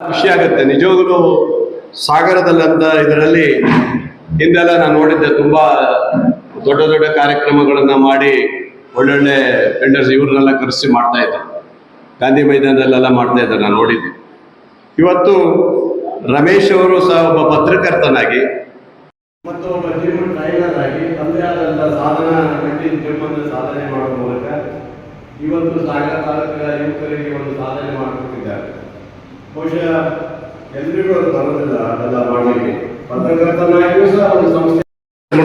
ಖುಷಿ ಆಗುತ್ತೆ ನಿಜವಾಗ್ಲೂ ಸಾಗರದಲ್ಲಂತ ಇದರಲ್ಲಿ ಹಿಂದೆಲ್ಲ ನಾನು ನೋಡಿದ್ದೆ ತುಂಬಾ ದೊಡ್ಡ ದೊಡ್ಡ ಕಾರ್ಯಕ್ರಮಗಳನ್ನ ಮಾಡಿ ಒಳ್ಳೊಳ್ಳೆ ಟೆಂಡರ್ಸ್ ಇವ್ರನ್ನೆಲ್ಲ ಕರೆಸಿ ಮಾಡ್ತಾ ಇದ್ರು. ಗಾಂಧಿ ಮೈದಾನದಲ್ಲೆಲ್ಲ ಮಾಡ್ತಾ ಇದ್ದಾರೆ ನಾನು ನೋಡಿದ್ದೆ. ಇವತ್ತು ರಮೇಶ್ ಅವರು ಸಹ ಒಬ್ಬ ಪತ್ರಕರ್ತನಾಗಿ ಮತ್ತು ಒಬ್ಬ ಟ್ರೈನರ್ ತಂದೆ ಆದಂಥ ಸಾಧನ ಕಟ್ಟಿ ಜೀವನದ ಸಾಧನೆ ಮಾಡುವ ಮೂಲಕ ಇವತ್ತು ಸಾಗರ ತಾಲೂಕಿನ ಯುವಕರಿಗೆ ಒಂದು ಸಾಧನೆ ಮಾಡಿಕೊಟ್ಟಿದ್ದಾರೆ. ಬರೋದಿಲ್ಲ ಸಂಸ್ಥೆ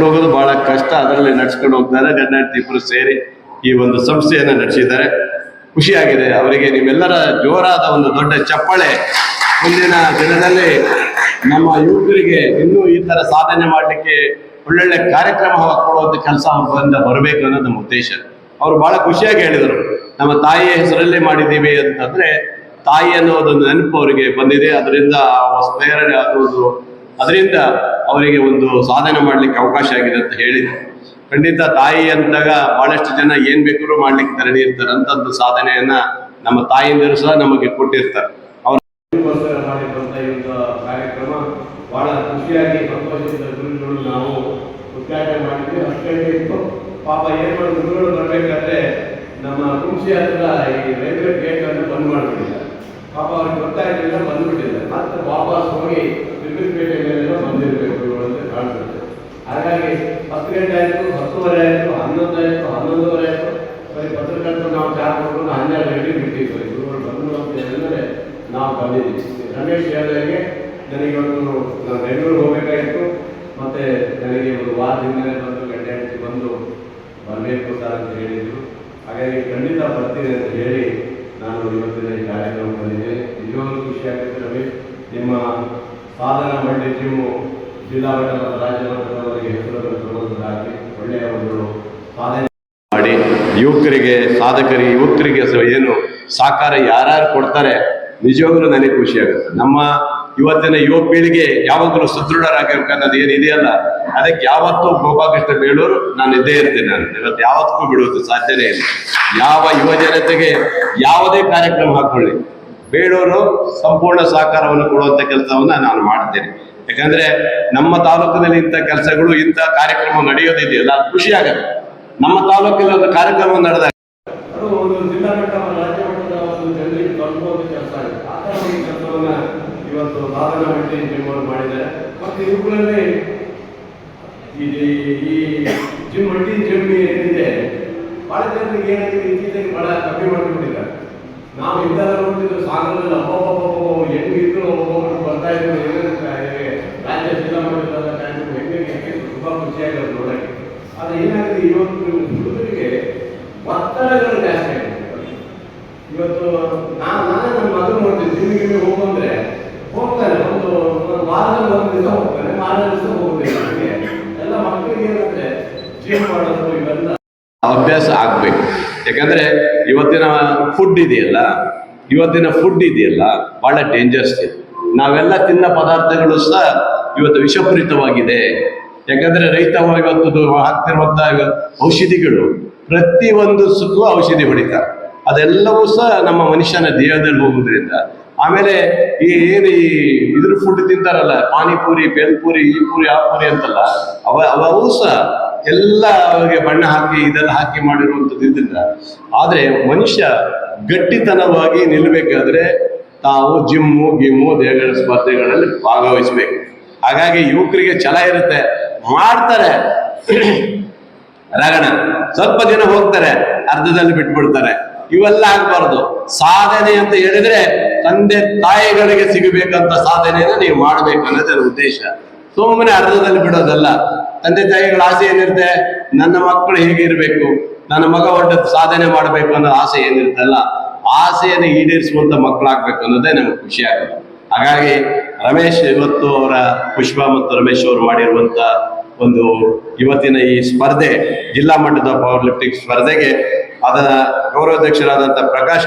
ಹೋಗೋದು ಬಹಳ ಕಷ್ಟ. ಅದರಲ್ಲಿ ನಡ್ಸ್ಕೊಂಡು ಹೋಗ್ತಾರೆ ಗಂಡ ಇಬ್ಬರು ಸೇರಿ ಈ ಒಂದು ಸಂಸ್ಥೆಯನ್ನು ನಡೆಸಿದ್ದಾರೆ. ಖುಷಿಯಾಗಿದೆ. ಅವರಿಗೆ ನಿಮ್ಮೆಲ್ಲರ ಜೋರಾದ ಒಂದು ದೊಡ್ಡ ಚಪ್ಪಳೆ. ಮುಂದಿನ ದಿನದಲ್ಲಿ ನಮ್ಮ ಯುವಕರಿಗೆ ಇನ್ನೂ ಈ ತರ ಸಾಧನೆ ಮಾಡಲಿಕ್ಕೆ ಒಳ್ಳೊಳ್ಳೆ ಕಾರ್ಯಕ್ರಮ ಕೊಡುವಂತ ಕೆಲಸ ಅವರಿಂದ ಬರಬೇಕು ಅನ್ನೋದು ನಮ್ಮ ಉದ್ದೇಶ. ಅವರು ಬಹಳ ಖುಷಿಯಾಗಿ ಹೇಳಿದರು. ನಮ್ಮ ತಾಯಿಯ ಹೆಸರಲ್ಲೇ ಮಾಡಿದ್ದೀವಿ ಅಂತಂದ್ರೆ ತಾಯಿ ಅನ್ನೋದು ನೆನಪು ಅವರಿಗೆ ಬಂದಿದೆ. ಅದರಿಂದ ಪ್ರೇರಣೆ ಆಗುವುದು, ಅದರಿಂದ ಅವರಿಗೆ ಒಂದು ಸಾಧನೆ ಮಾಡಲಿಕ್ಕೆ ಅವಕಾಶ ಆಗಿದೆ ಅಂತ ಹೇಳಿದೆ ಖಂಡಿತ ತಾಯಿ ಅಂದಾಗ ಬಹಳಷ್ಟು ಜನ ಏನ್ ಬೇಕಾದ್ರೂ ಮಾಡ್ಲಿಕ್ಕೆ ತರಣಿ ಇರ್ತಾರೆ. ಅಂತದ್ದು ಸಾಧನೆಯನ್ನ ನಮ್ಮ ತಾಯಿಯಂದಿರು ಸಹ ನಮಗೆ ಕೊಟ್ಟಿರ್ತಾರೆ. ಅವ್ರ ಒಂದು ಕಾರ್ಯಕ್ರಮ ಬಹಳ ಖುಷಿಯಾಗಿ ನಾವು ಮಾಡಿದ್ವಿ. ಪಾಪ ಏನ್ ಗುರುಗಳು ಬರ್ಬೇಕಾದ್ರೆ ನಮ್ಮ ಕುಂಸಿ ಹತ್ರ ಈ ರೈಲ್ವೆ ಗೇಟ್ ಅನ್ನು ಬಂದ್ ಮಾಡ್ಬಿಟ್ಟಿಲ್ಲ ಪಾಪ ಅವ್ರಿಗೆ ಗೊತ್ತಾಗ್ಲಿಲ್ಲ ಬಂದ್ಬಿಟ್ಟಿಲ್ಲ ಮತ್ತೆ ವಾಪಸ್ ಹೋಗಿ ತಿರುಗಿಪೇಟೆ ಮೇಲೆಲ್ಲ ಬಂದಿರ್ಬೇಕು ಗುರುಗಳು ಅಂತ ಕಾಣಿಸುತ್ತೆ ಹಾಗಾಗಿ ಹತ್ತು ಗಂಟೆ ಆಯ್ತು ಹತ್ತುವರೆ ಆಯಿತು ಹನ್ನೊಂದು ಆಯಿತು ಹನ್ನೊಂದುವರೆ ಆಯಿತು ಬರೀ ಪತ್ರಕರ್ತರು ನಾವು ಚಾರ್ಜ್ ಕೊಟ್ಟು ಹನ್ನೆರಡು ಗಂಟೆ ಬಿಟ್ಟಿದ್ವಿ. ಗುರುಗಳು ಬಂದರು ಅಂತ ಹೇಳಿದ್ರೆ ನಾವು ಬಂದಿದ್ದೀವಿ ರಮೇಶ್ ಹೇಳಿದಾಗೆ ನನಗೆ ಒಂದು ನಾನು ಬೆಂಗಳೂರು ಹೋಗಬೇಕಾಗಿತ್ತು. ಮತ್ತು ನನಗೆ ಒಂದು ವಾರದಿಂದಲೇ ಬಂದು ಗಂಟೆ ಹೆಂಡತಿ ಬಂದು ಬರಬೇಕು ಸರ್ ಅಂತ ಹೇಳಿದ್ರು. ಹಾಗಾಗಿ ಖಂಡಿತ ಬರ್ತೀನಿ ಅಂತ ಹೇಳಿ ನಾನು ಇವತ್ತಿನ ಈ ಕಾರ್ಯಕ್ರಮ ಬಂದಿದ್ದೇನೆ ನಿಜವಾಗ್ಲೂ ಖುಷಿ ಆಗುತ್ತೆ ರಮೇಶ್. ನಿಮ್ಮ ಸಾಧನ ಮಂಡ್ಯ ಜಿಮ್ಮು ಜಿಲ್ಲಾ ಮಟ್ಟದ ರಾಜ್ಯ ಮಟ್ಟದವರಿಗೆ ಹೆಸರು ಒಳ್ಳೆಯ ಒಂದು ಸಾಧನೆ ಮಾಡಿ ಯುವಕರಿಗೆ, ಸಾಧಕರಿಗೆ, ಯುವಕರಿಗೆ ಏನು ಸಹಕಾರ ಯಾರ್ಯಾರು ಕೊಡ್ತಾರೆ, ನಿಜವಾಗ್ಲೂ ನನಗೆ ಖುಷಿ ಆಗುತ್ತೆ. ನಮ್ಮ ಇವತ್ತಿನ ಯುವ ಪೀಳಿಗೆ ಯಾವಾಗಲೂ ಸುದೃಢರಾಗಿರ್ಬೇಕು ಅನ್ನೋದು ಏನಿದೆಯಲ್ಲ ಅದಕ್ಕೆ ಯಾವತ್ತೂ ಗೋಪಾಕೃಷ್ಣ ಬೇಳೂರು ನಾನು ಇದ್ದೇ ಇರ್ತೇನೆ ನಾನು. ಇವತ್ತು ಯಾವತ್ತೂ ಬಿಡುವುದು ಸಾಧ್ಯನೇ ಇಲ್ಲ. ಯಾವ ಯುವ ಜನತೆಗೆ ಯಾವುದೇ ಕಾರ್ಯಕ್ರಮ ಹಾಕೊಳ್ಳಿ ಬೇಳೂರು ಸಂಪೂರ್ಣ ಸಹಕಾರವನ್ನು ಕೊಡುವಂತ ಕೆಲಸವನ್ನ ನಾನು ಮಾಡ್ತೇನೆ. ಯಾಕಂದ್ರೆ ನಮ್ಮ ತಾಲೂಕಿನಲ್ಲಿ ಇಂಥ ಕೆಲಸಗಳು, ಇಂಥ ಕಾರ್ಯಕ್ರಮ ನಡೆಯೋದಿದೆಯಲ್ಲ, ಅದು ಆಗುತ್ತೆ. ನಮ್ಮ ತಾಲೂಕಿನಲ್ಲಿ ಒಂದು ಕಾರ್ಯಕ್ರಮ ನಡೆದಾಗ ಇವತ್ತು ಸಾಧನ ಅವರು ಮಾಡಿದ್ದಾರೆ. ಮತ್ತು ಈ ಜಿಮ್ ಮಟ್ಟಿ ಜಿಮ್ ಏನಿದೆ ಬಹಳ ಜನರಿಗೆ ಏನಾಗಿದೆ ಇತ್ತೀಚೆಗೆ ಬಹಳ ಕಮ್ಮಿ ಮಾಡಿಬಿಟ್ಟಿದ್ದಾರೆ ನಾವು ಇದೆಲ್ಲ ನೋಡ್ತಿದ್ರು, ಸಾಗರದಲ್ಲಿ ಅಬ್ಬಬ್ಬಬ್ಬ ಹೆಂಗಿದ್ರು ಒಬ್ಬೊಬ್ಬರು ಬರ್ತಾ ಇದ್ರು, ಏನೇನು ರಾಜ್ಯ ಜಿಲ್ಲಾ ಮಟ್ಟದ ಕಾರ್ಯಕ್ರಮ ಹೆಂಗೆ ಹೆಂಗೆ ತುಂಬಾ ಖುಷಿಯಾಗಿರೋದು ನೋಡಕ್ಕೆ. ಆದ್ರೆ ಏನಾಗಿದೆ, ಇವತ್ತು ಹುಡುಗರಿಗೆ ಒತ್ತಡಗಳು ಜಾಸ್ತಿ ಆಗಿದೆ. ಇವತ್ತು ನಾನು ನಾನೇ ನನ್ನ ಮಗನ ನೋಡ್ತೀನಿ ಜಿಮ್ ಹೋಗ್ತಾರೆ ಹೋಗಂದ್ರೆ ಹೋಗ್ತಾರೆ ಒಂದು ವಾರದಲ್ಲಿ ಒಂದು ದಿವಸ ಹೋಗ್ತಾರೆ ವಾರದ ದಿವಸ ಹೋಗುದಿಲ್ಲ ಹಂಗೆ ಎಲ್ಲ ಮಕ್ಕಳಿಗೆ ಏನಂದ್ರೆ ಜಿಮ್ ಮಾಡೋದು, ಇವೆಲ್ಲ ಅಭ್ಯಾಸ ಆಗ್ಬೇಕು. ಯಾಕಂದ್ರೆ ಇವತ್ತಿನ ಫುಡ್ ಇದೆಯಲ್ಲ, ಇವತ್ತಿನ ಫುಡ್ ಇದೆಯಲ್ಲ, ಬಹಳ ಡೇಂಜರ್ಸ್ ಇದೆ. ನಾವೆಲ್ಲ ತಿನ್ನ ಪದಾರ್ಥಗಳು ಸಹ ಇವತ್ತು ವಿಷಪೂರಿತವಾಗಿದೆ. ಯಾಕಂದ್ರೆ ರೈತ ಇವತ್ತು ಹಾಕ್ತಿರುವಂತಹ ಹಾಕ್ತಿರುವಂತ ಔಷಧಿಗಳು, ಪ್ರತಿ ಒಂದು ಸುತ್ತು ಔಷಧಿ ಹೊಡಿತಾರೆ ಅದೆಲ್ಲವೂ ಸಹ ನಮ್ಮ ಮನುಷ್ಯನ ದೇಹದಲ್ಲಿ ಹೋಗುವುದರಿಂದ. ಆಮೇಲೆ ಈ ಏನು ಈ ಇದ್ರ ಫುಡ್ ತಿಂತಾರಲ್ಲ, ಪಾನಿಪುರಿ, ಬೇಲ್ಪುರಿ, ಈ ಪೂರಿ, ಆ ಪುರಿ ಅಂತಲ್ಲ, ಅವ ಅವೂ ಸಹ ಎಲ್ಲ ಅವರಿಗೆ ಬಣ್ಣ ಹಾಕಿ, ಇದೆಲ್ಲ ಹಾಕಿ ಮಾಡಿರುವಂಥದ್ದು ಇದ್ದಿಲ್ಲ ಆದರೆ ಮನುಷ್ಯ ಗಟ್ಟಿತನವಾಗಿ ನಿಲ್ಲಬೇಕಾದ್ರೆ ತಾವು ಜಿಮ್ಮು, ಗಿಮ್ಮು, ದೇಹಗಳ ಸ್ಪರ್ಧೆಗಳಲ್ಲಿ ಭಾಗವಹಿಸ್ಬೇಕು. ಹಾಗಾಗಿ ಯುವಕರಿಗೆ ಛಲ ಇರುತ್ತೆ. ಮಾಡ್ತಾರೆ. ರಗಣ ಸ್ವಲ್ಪ ದಿನ ಹೋಗ್ತಾರೆ, ಅರ್ಧದಲ್ಲಿ ಬಿಟ್ಬಿಡ್ತಾರೆ. ಇವೆಲ್ಲ ಆಗ್ಬಾರ್ದು. ಸಾಧನೆ ಅಂತ ಹೇಳಿದ್ರೆ ತಂದೆ ತಾಯಿಗಳಿಗೆ ಸಿಗಬೇಕಂತ ಸಾಧನೆಯನ್ನ ನೀವು ಮಾಡ್ಬೇಕು ಅನ್ನೋದೇ ಉದ್ದೇಶ. ಸುಮ್ಮನೆ ಅರ್ಧದಲ್ಲಿ ಬಿಡೋದಲ್ಲ. ತಂದೆ ತಾಯಿಗಳ ಆಸೆ ಏನಿರುತ್ತೆ? ನನ್ನ ಮಕ್ಕಳು ಹೇಗಿರ್ಬೇಕು ನನ್ನ ಮಗ ಒಡ್ಡ ಸಾಧನೆ ಮಾಡಬೇಕು ಅನ್ನೋ ಆಸೆ ಏನಿರುತ್ತಲ್ಲ ಆಸೆಯನ್ನು ಈಡೇರಿಸುವಂತ ಮಕ್ಕಳಾಗ್ಬೇಕು ಅನ್ನೋದೇ ನಮ್ಗೆ ಖುಷಿ ಆಗುತ್ತೆ. ಹಾಗಾಗಿ ರಮೇಶ್ ಇವತ್ತು ಅವರ ಪುಷ್ಪ ಮತ್ತು ರಮೇಶ್ ಅವರು ಮಾಡಿರುವಂತ ಒಂದು ಇವತ್ತಿನ ಈ ಸ್ಪರ್ಧೆ, ಜಿಲ್ಲಾ ಮಟ್ಟದ ಪವರ್ ಲಿಫ್ಟಿಂಗ್ ಸ್ಪರ್ಧೆಗೆ ಅದರ ಗೌರವಾಧ್ಯಕ್ಷರಾದಂಥ ಪ್ರಕಾಶ್